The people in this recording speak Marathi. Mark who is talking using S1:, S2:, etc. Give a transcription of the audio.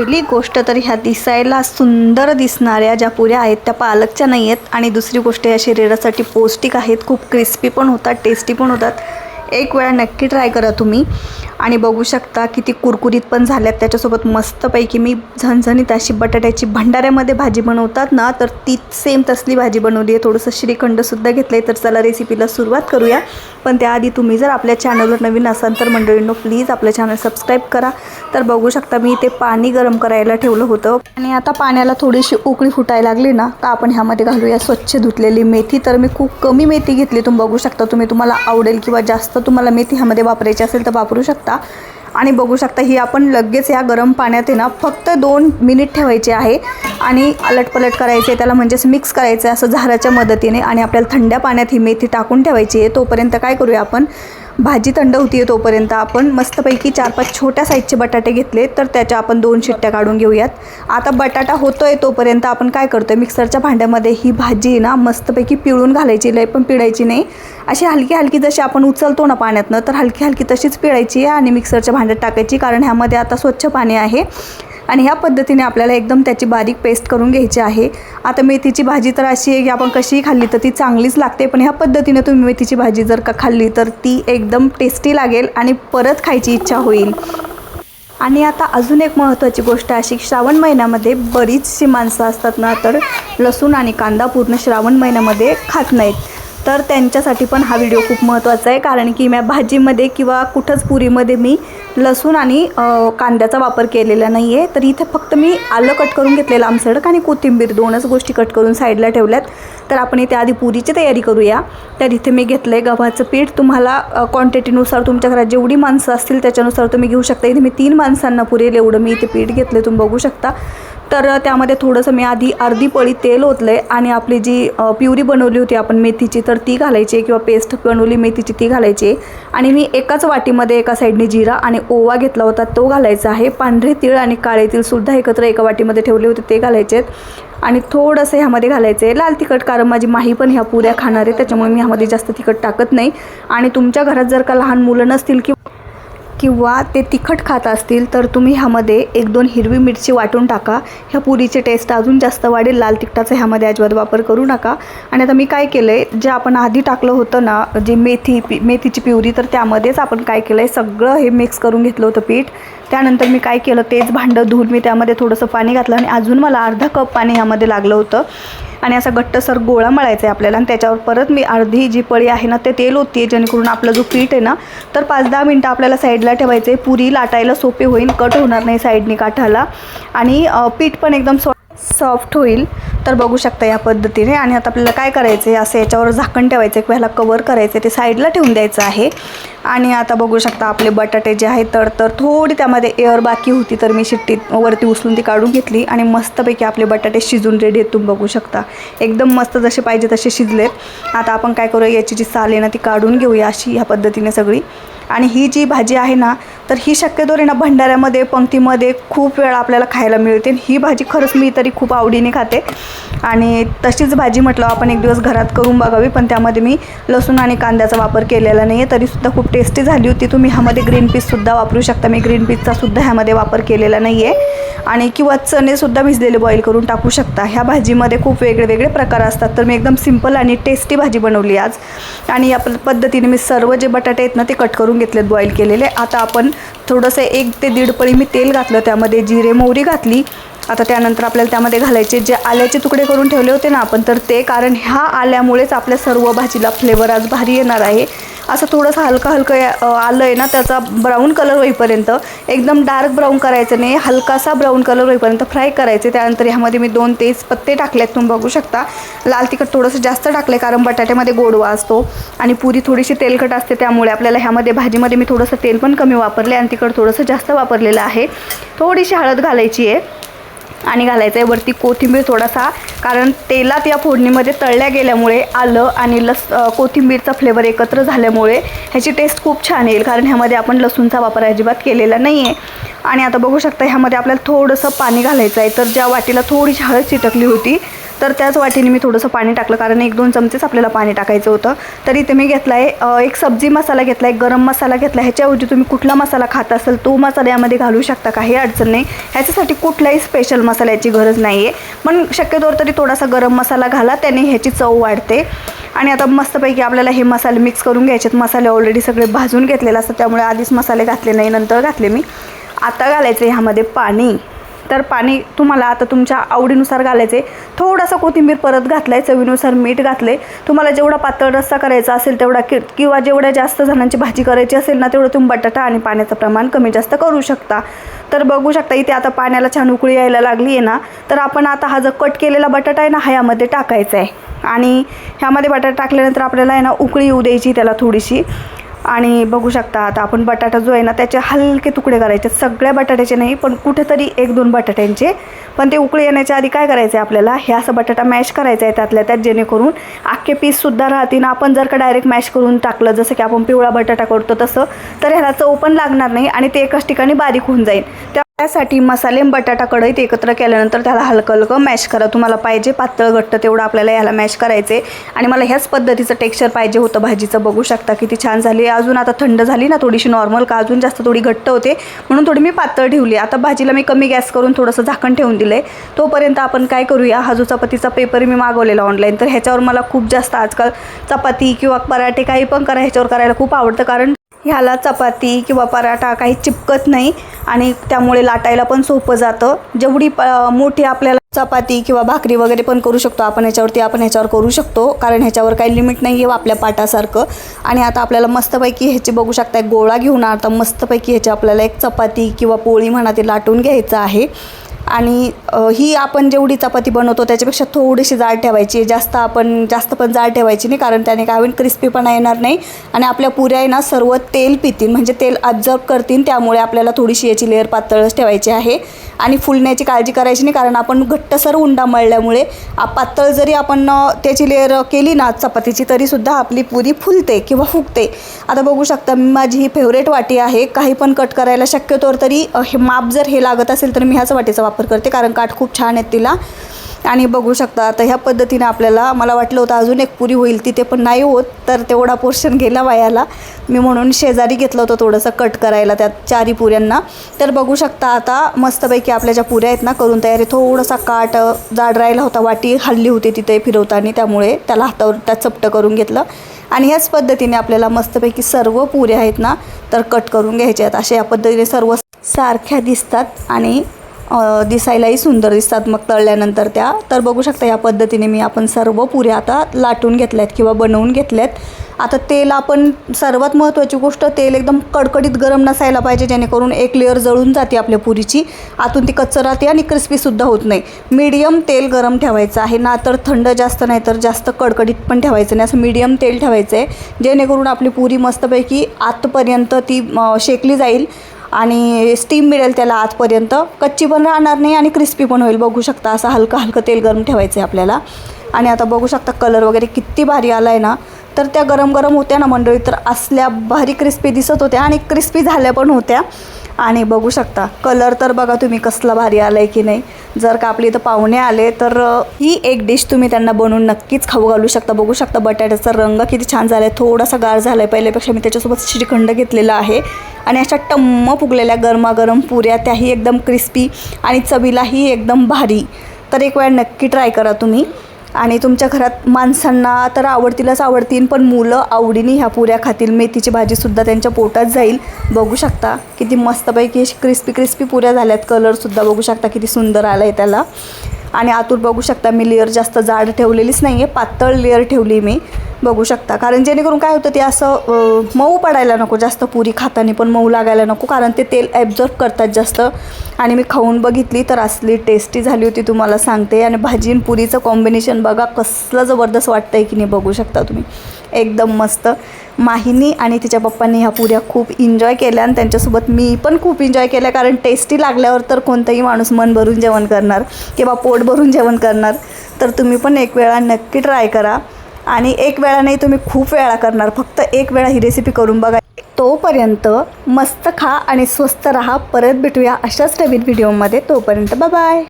S1: पहिली गोष्ट तर ह्या दिसायला सुंदर दिसणाऱ्या ज्या पुऱ्या आहेत त्या पालकच्या नाही आहेत आणि दुसरी गोष्ट या शरीरासाठी पौष्टिक आहेत. खूप क्रिस्पी पण होतात टेस्टी पण होतात. एक वेळा नक्की ट्राय करा तुम्ही. आणि बघू शकता किती कुरकुरीत पण झाल्यात. त्याच्यासोबत मस्तपैकी मी झणझणीत अशी बटाट्याची भंडाऱ्यामध्ये भाजी बनवतात ना तर ती सेम तसली भाजी बनवली आहे. थोडंसं श्रीखंडसुद्धा घेतलं आहे तर चला रेसिपीला सुरुवात करूया. पण त्याआधी तुम्ही जर आपल्या चॅनलवर नवीन असाल तर मंडळींनो प्लीज आपलं चॅनल सबस्क्राईब करा. तर बघू शकता मी ते पाणी गरम करायला ठेवलं होतं. आणि आता पाण्याला थोडीशी उकळी फुटायला लागली ना का आपण ह्यामध्ये घालूया स्वच्छ धुतलेली मेथी. तर मी खूप कमी मेथी घेतली. तुम्ही बघू शकता तुम्ही तुम्हाला आवडेल किंवा जास्त तुम्हाला मेथी ह्यामध्ये वापरायची असेल तर वापरू शकता. आणि बघू शकता ही आपण लगेच या गरम पाण्यात आहे ना फक्त दोन मिनिट ठेवायचे आहे. आणि अलटपलट करायचे त्याला म्हणजेच मिक्स करायचं आहे असं झाराच्या मदतीने. आणि आपल्याला थंड्या पाण्यात ही मेथी टाकून ठेवायची आहे. तोपर्यंत काय करूया आपण? भाजी थंड होती तोपर्यंत आपण मस्तपैकी चार पाच छोट्या साईजचे बटाटे घेतले तर त्याच्या आपण दोन शिट्ट्या काढून घेऊयात. आता बटाटा होतो आहे तोपर्यंत आपण काय करतो आहे मिक्सरच्या भांड्यामध्ये ही भाजी ना मस्तपैकी पिळून घालायची लय पण पिळायची नाही. अशी हलकी हलकी जशी आपण उचलतो ना पाण्यातनं तर हलकी हलकी तशीच पिळायची आहे आणि मिक्सरच्या भांड्यात टाकायची कारण ह्यामध्ये आता स्वच्छ पाणी आहे. आणि ह्या पद्धतीने आपल्याला एकदम त्याची बारीक पेस्ट करून घ्यायची आहे. आता मेथीची भाजी तर अशी आहे की आपण कशीही खाल्ली तर ती चांगलीच लागते पण ह्या पद्धतीने तुम्ही मेथीची भाजी जर का खाल्ली तर ती एकदम टेस्टी लागेल आणि परत खायची इच्छा होईल. आणि आता अजून एक महत्त्वाची गोष्ट अशी श्रावण महिन्यामध्ये बरीचशी माणसं असतात ना तर लसूण आणि कांदा पूर्ण श्रावण महिन्यामध्ये खात नाहीत. तर त्यांच्यासाठी पण हा व्हिडिओ खूप महत्त्वाचा आहे. कारण की मी भाजीमध्ये किंवा कुठंच पुरीमध्ये मी लसूण आणि कांद्याचा वापर केलेला नाही आहे तर इथे फक्त मी आलं कट करून घेतलेलं आमसडक आणि कोथिंबीर दोनच गोष्टी कट करून साईडला ठेवल्यात. तर आपण इथे आधी पुरीची तयारी करूया. तर इथे मी घेतलं आहे गव्हाचं पीठ. तुम्हाला क्वांटिटीनुसार तुमच्या घरात जेवढी माणसं असतील त्याच्यानुसार तुम्ही घेऊ शकता. इथे मी तीन माणसांना पुरेल. एवढं मी इथे पीठ घेतलं तुम्ही बघू शकता. तर त्यामध्ये थोडंसं मी आधी अर्धी पळी तेल ओतलं आहे आणि आपली जी प्युरी बनवली होती आपण मेथीची तर ती घालायची आहे किंवा पेस्ट बनवली मेथीची ती घालायची आहे. आणि मी एकाच वाटीमध्ये एका साईडने जिरा आणि ओवा घेतला होता तो घालायचा आहे. पांढरे तीळ आणि काळे तीळसुद्धा एकत्र एका वाटीमध्ये ठेवले होते ते घालायचे आहेत. आणि थोडंसं ह्यामध्ये घालायचं आहे. लाल तिखट कारण माझी माही पण ह्या पुऱ्या खाणार आहे त्याच्यामुळे मी ह्यामध्ये जास्त तिखट टाकत नाही. आणि तुमच्या घरात जर का लहान मुलं नसतील किंवा किंवा ते तिखट खात असतील तर तुम्ही ह्यामध्ये एक दोन हिरवी मिरची वाटून टाका. ह्या पुरीची टेस्ट अजून जास्त वाढेल. लाल तिखटाचा ह्यामध्ये अजिबात वापर करू नका. आणि आता मी काय केलं आहे जे आपण आधी टाकलं होतं ना जे मेथी पी मेथीची पिवरी तर त्यामध्येच आपण काय केलं आहे सगळं हे मिक्स करून घेतलं होतं पीठ. त्यानंतर मी काय केलं तेच भांडं धुवून मी त्यामध्ये थोडंसं पाणी घातलं आणि अजून मला अर्धा कप पाणी ह्यामध्ये लागलं होतं. आणि असा घट्टसर गोळा मळायचा आहे आपल्याला आणि त्याच्यावर परत मी अर्धी जी पळी आहे ना ते तेल होती जेणेकरून आपला जो पीठ आहे ना तर पाच दहा मिनटं आपल्याला साईडला ठेवायचं आहे पुरी लाटायला सोपे होईल कट होणार नाही साईडनी काठाला. आणि पीठ पण एकदम सॉ सॉफ्ट होईल तर बघू शकता या पद्धतीने. आणि आता आपल्याला काय करायचं आहे असं याच्यावर झाकण ठेवायचं आहे किंवा ह्याला कवर करायचं आहे ते साईडला ठेवून द्यायचं आहे. आणि आता बघू शकता आपले बटाटे जे आहेत तर तर थोडी त्यामध्ये एअर बाकी होती तर मी शिट्टीत वरती उचलून ती काढून घेतली. आणि मस्तपैकी आपले बटाटे शिजून रेडी आहेत तुम्ही बघू शकता. एकदम मस्त जसे पाहिजे तसे शिजलेत. आता आपण काय करूया याची जी साल आहे ना ती काढून घेऊया अशी ह्या पद्धतीने सगळी. आणि ही जी भाजी आहे ना तर ही शक्यतो ना भंडाऱ्यामध्ये पंक्तीमध्ये खूप वेळा आपल्याला खायला मिळते. ही भाजी खरंच मी तरी खूप आवडीने खाते. आणि तशीच भाजी म्हटलं आपण एक दिवस घरात करून बघावी पण त्यामध्ये मी लसूण आणि कांद्याचा वापर केलेला नाही आहे तरीसुद्धा खूप टेस्टी झाली होती. तुम्ही ह्यामध्ये ग्रीन पीससुद्धा वापरू शकता. मी ग्रीन पीसचासुद्धा ह्यामध्ये वापर केलेला नाही आहे आणि किंवा चणेसुद्धा भिजलेले बॉईल करून टाकू शकता. ह्या भाजीमध्ये खूप वेगळे वेगळे प्रकार असतात. तर मी एकदम सिंपल आणि टेस्टी भाजी बनवली आज. आणि या पद्धतीने मी सर्व जे बटाटे आहेत ना ते कट करून घेतलेत बॉईल केलेले. आता आपण थोडंसं एक ते दीड पळी मी तेल घातलं त्यामध्ये जिरे मोहरी घातली. आता त्यानंतर आपल्याला त्यामध्ये घालायचे जे आल्याचे तुकडे करून ठेवले होते ना आपण तर ते कारण ह्या आल्यामुळेच आपल्या सर्व भाजीला फ्लेवर आज भारी येणार आहे. असं थोडंसं हलकं हलकं आलं आहे ना त्याचा ब्राऊन कलर होईपर्यंत. एकदम डार्क ब्राऊन करायचं नाही हलकासा ब्राऊन कलर होईपर्यंत फ्राय करायचे. त्यानंतर ह्यामध्ये मी दोन तेज पत्ते टाकले आहेत तुम्ही बघू शकता. लाल तिखट थोडंसं जास्त टाकले कारण बटाट्यामध्ये गोडवा असतो आणि पुरी थोडीशी तेलकट असते त्यामुळे आपल्याला ह्यामध्ये भाजीमध्ये मी थोडंसं तेल पण कमी वापरले आणि तिखट थोडंसं जास्त वापरलेलं आहे. थोडीशी हळद घालायची आहे. आणि घालायचं आहे वरती कोथिंबीर थोडासा कारण तेलात या फोडणीमध्ये तळल्या गेल्यामुळे आलं आणि लस कोथिंबीरचा फ्लेवर एकत्र झाल्यामुळे ह्याची टेस्ट खूप छान येईल. कारण ह्यामध्ये आपण लसूणचा वापर अजिबात केलेला नाही आहे आणि आता बघू शकता ह्यामध्ये आपल्याला थोडंसं पाणी घालायचं आहे तर ज्या वाटीला थोडीशी हळद चिटकली होती तर त्याच वाटीने मी थोडंसं पाणी टाकलं कारण एक दोन चमचेच आपल्याला पाणी टाकायचं होतं. तर इथे मी घेतला आहे एक सब्जी मसाला घेतला आहे गरम मसाला घेतला ह्याच्याऐवजी तुम्ही कुठला मसाला खात असाल तो मसाला यामध्ये घालू शकता काही अडचण नाही. ह्याच्यासाठी कुठल्याही स्पेशल मसाल्याची गरज नाही आहे पण शक्यतोवर तरी थोडासा गरम मसाला घाला त्याने ह्याची चव वाढते. आणि आता मस्तपैकी आपल्याला हे मसाले मिक्स करून घ्यायचेत मसाले ऑलरेडी सगळे भाजून घेतलेले असतात त्यामुळे आधीच मसाले घातले नाही नंतर घातले मी. आता घालायचं ह्यामध्ये पाणी. तर पाणी तुम्हाला आता तुमच्या आवडीनुसार घालायचे. थोडासा कोथिंबीर परत घातला आहे चवीनुसार मीठ घातले तुम्हाला जेवढा पातळ रस्सा करायचा असेल तेवढा कि किंवा जेवढ्या जास्त जणांची भाजी करायची असेल ना तेवढं तुम्ही बटाटा आणि पाण्याचं प्रमाण कमी जास्त करू शकता. तर बघू शकता इथे आता पाण्याला छान उकळी यायला लागली आहे ना तर आपण आता हा जो कट केलेला बटाटा आहे ना हा यामध्ये टाकायचा आहे आणि ह्यामध्ये बटाटा टाकल्यानंतर आपल्याला आहे ना उकळी येऊ द्यायची त्याला थोडीशी. आणि बघू शकता आता आपण बटाटा जो आहे ना त्याचे हलके तुकडे करायचे. सगळ्या बटाट्याचे नाही पण कुठेतरी एक दोन बटाट्यांचे. पण ते उकळे येण्याच्या आधी काय करायचं आहे आपल्याला? हे असं बटाटा मॅश करायचा आहे त्यातल्या त्यात जेणेकरून अख्खे पीससुद्धा राहतील. आपण जर का डायरेक्ट मॅश करून टाकलं जसं की आपण पिवळा बटाटा करतो तसं तर ह्याला चव पण लागणार नाही आणि ते एकाच ठिकाणी बारीक होऊन जाईल. त्या त्यासाठी मसाले बटाटा कढईत एकत्र केल्यानंतर त्याला हलकं हलकं मॅश करा. तुम्हाला पाहिजे पातळ घट्ट तेवढं आपल्याला याला मॅश करायचे आणि मला ह्याच पद्धतीचं टेक्स्चर पाहिजे होतं भाजीचं. बघू शकता किती छान झाली. अजून आता थंड झाली ना थोडीशी नॉर्मल का? अजून जास्त थोडी घट्ट होते. म्हणून थोडी मी पातळ ठेवली. आता भाजीला मी कमी गॅस करून थोडंसं झाकण ठेवून दिलं आहे तोपर्यंत आपण काय करूया? हा जो चपातीचा पेपर मी मागवलेला ऑनलाईन तर ह्याच्यावर मला खूप जास्त आजकाल चपाती किंवा पराठे काही पण करा. ह्याच्यावर करायला खूप आवडतं. कारण ह्याला चपाती किंवा पराठा काही चिपकत नाही आणि त्यामुळे लाटायला पण सोपं जातं. जेवढी प मोठी आपल्याला चपाती किंवा भाकरी वगैरे पण करू शकतो आपण ह्याच्यावरती आपण ह्याच्यावर करू शकतो. कारण ह्याच्यावर काही लिमिट नाही आहे आपल्या पाटासारखं. आणि आता आपल्याला मस्तपैकी ह्याची बघू शकता एक गोळा घेऊन आता मस्तपैकी ह्याची आपल्याला एक चपाती किंवा पोळी म्हणा ते लाटून घ्यायचं आहे. आणि ही आपण जेवढी चपाती बनवतो त्याच्यापेक्षा थोडीशी जाड ठेवायची जास्त आपण जास्त पण जाड ठेवायची नाही कारण त्याने काय होईल क्रिस्पीपणा येणार नाही. आणि आपल्या पुऱ्या ना सर्व तेल पितील. म्हणजे तेल ॲब्झॉर्ब करतील त्यामुळे आपल्याला थोडीशी याची लेअर पातळच ठेवायची आहे. आणि फुलण्याची काळजी करायची नाही कारण आपण घट्टसर उंडा मळल्यामुळे आ- पातळ जरी आपण त्याची लेअर केली ना चपातीची तरीसुद्धा आपली पुरी फुलते किंवा फुगते. आता बघू शकता माझी ही फेवरेट वाटी आहे. काही पण कट करायला शक्यतोवर तरी हे माप जर हे लागत असेल तर मी ह्याच वाटीचा वापर करते कारण काठ खूप छान आहेत तिला. आणि बघू शकता आता ह्या पद्धतीने आपल्याला मला वाटलं होतं अजून एक पुरी होईल तिथे पण नाही होत तर तेवढा पोर्शन गेला वायाला. मी म्हणून शेजारी घेतलं होतं थोडंसं कट करायला त्यात चारी पुऱ्यांना. तर बघू शकता आता मस्तपैकी आपल्या ज्या पुऱ्या आहेत ना करून तयारी थोडासा काट जाड राहिला होता वाटी हल्ली होती तिथे फिरवताना त्यामुळे त्याला हातावर त्यात चपटं करून घेतलं. आणि ह्याच पद्धतीने आपल्याला मस्तपैकी सर्व पुऱ्या आहेत ना तर कट करून घ्यायच्या आहेत. अशा या पद्धतीने सर्व सारख्या दिसतात आणि दिसायलाही सुंदर दिसतात. मग तळल्यानंतर त्या. तर बघू शकता या पद्धतीने मी आपण सर्व पुऱ्या आता लाटून घेतल्यात किंवा बनवून घेतल्यात. आता तेल आपण सर्वात महत्त्वाची गोष्ट तेल एकदम कडकडीत गरम नसायला पाहिजे जेणेकरून एक लेअर जळून जाते आपल्या पुरीची. आतून ती कच्चं राहते आणि क्रिस्पीसुद्धा होत नाही. मीडियम तेल गरम ठेवायचं आहे. ना तर थंड जास्त नाही तर जास्त कडकडीत पण ठेवायचं नाही. असं मीडियम तेल ठेवायचं आहे जेणेकरून आपली पुरी मस्तपैकी आतपर्यंत ती शेकली जाईल. आणि स्टीम मिळेल त्याला आतपर्यंत. कच्ची पण राहणार नाही आणि क्रिस्पी पण होईल. बघू शकता असं हलकं हलकं तेल गरम ठेवायचं आहे आपल्याला. आणि आता बघू शकता कलर वगैरे किती भारी आला आहे ना. तर त्या गरम गरम होत्या ना मंडळी तर असल्या भारी क्रिस्पी दिसत होत्या आणि क्रिस्पी झाल्या पण होत्या. आणि बघू शकता. कलर तर बघा तुम्ही कसला भारी आला आहे की नाही. जर का आपली इथं पाहुणे आले तर ही एक डिश तुम्ही त्यांना बनवून नक्कीच खाऊ घालू शकता. बघू शकता बटाट्याचा रंग किती छान झाला आहे थोडासा गार झाला आहे पहिल्यापेक्षा मी त्याच्यासोबत श्रीखंड घेतलेला आहे. आणि अशा टम्म फुगलेल्या गरमागरम पुऱ्या त्याही एकदम क्रिस्पी आणि चवीलाही एकदम भारी. तर एक वेळा नक्की ट्राय करा तुम्ही. आणि तुमच्या घरात माणसांना तर आवडतीलच आवडतील पण मुलं आवडीने ह्या पुऱ्या खातील. मेथीची भाजीसुद्धा त्यांच्या पोटात जाईल. बघू शकता किती मस्तपैकी अशी क्रिस्पी क्रिस्पी पुऱ्या झाल्यात. कलरसुद्धा बघू शकता किती सुंदर आला आहे त्याला. आणि आतून बघू शकता मी लेअर जास्त जाड ठेवलेलीच नाही आहे पातळ लेअर ठेवली मी. बघू शकता. कारण जेणेकरून काय होतं ते असं मऊ पडायला नको जास्त पुरी खाताना पण मऊ लागायला नको कारण ते तेल ॲब्झॉर्ब करतात जास्त. आणि मी खाऊन बघितली तर असली टेस्टी झाली होती तुम्हाला सांगते. आणि भाजी आणि पुरीचं कॉम्बिनेशन बघा कसलं जबरदस्त वाटतं आहे की नाही बघू शकता तुम्ही. एकदम मस्त. माहिनी आणि तिच्या पप्पांनी ह्या पुऱ्या खूप एन्जॉय केल्या आणि त्यांच्यासोबत मी पण खूप एन्जॉय केल्या कारण टेस्टी लागल्यावर तर कोणताही माणूस मन भरून जेवण करणार किंवा पोट भरून जेवण करणार. तर तुम्ही पण एक वेळा नक्की ट्राय करा. आणि एक वेळा नाही तुम्ही खूप वेळा करणार. फक्त एक वेळा ही रेसिपी करून बघा. तोपर्यंत मस्त खा आणि स्वस्त राहा. परत भेटूया अशाच नवीन व्हिडिओमध्ये तोपर्यंत बाय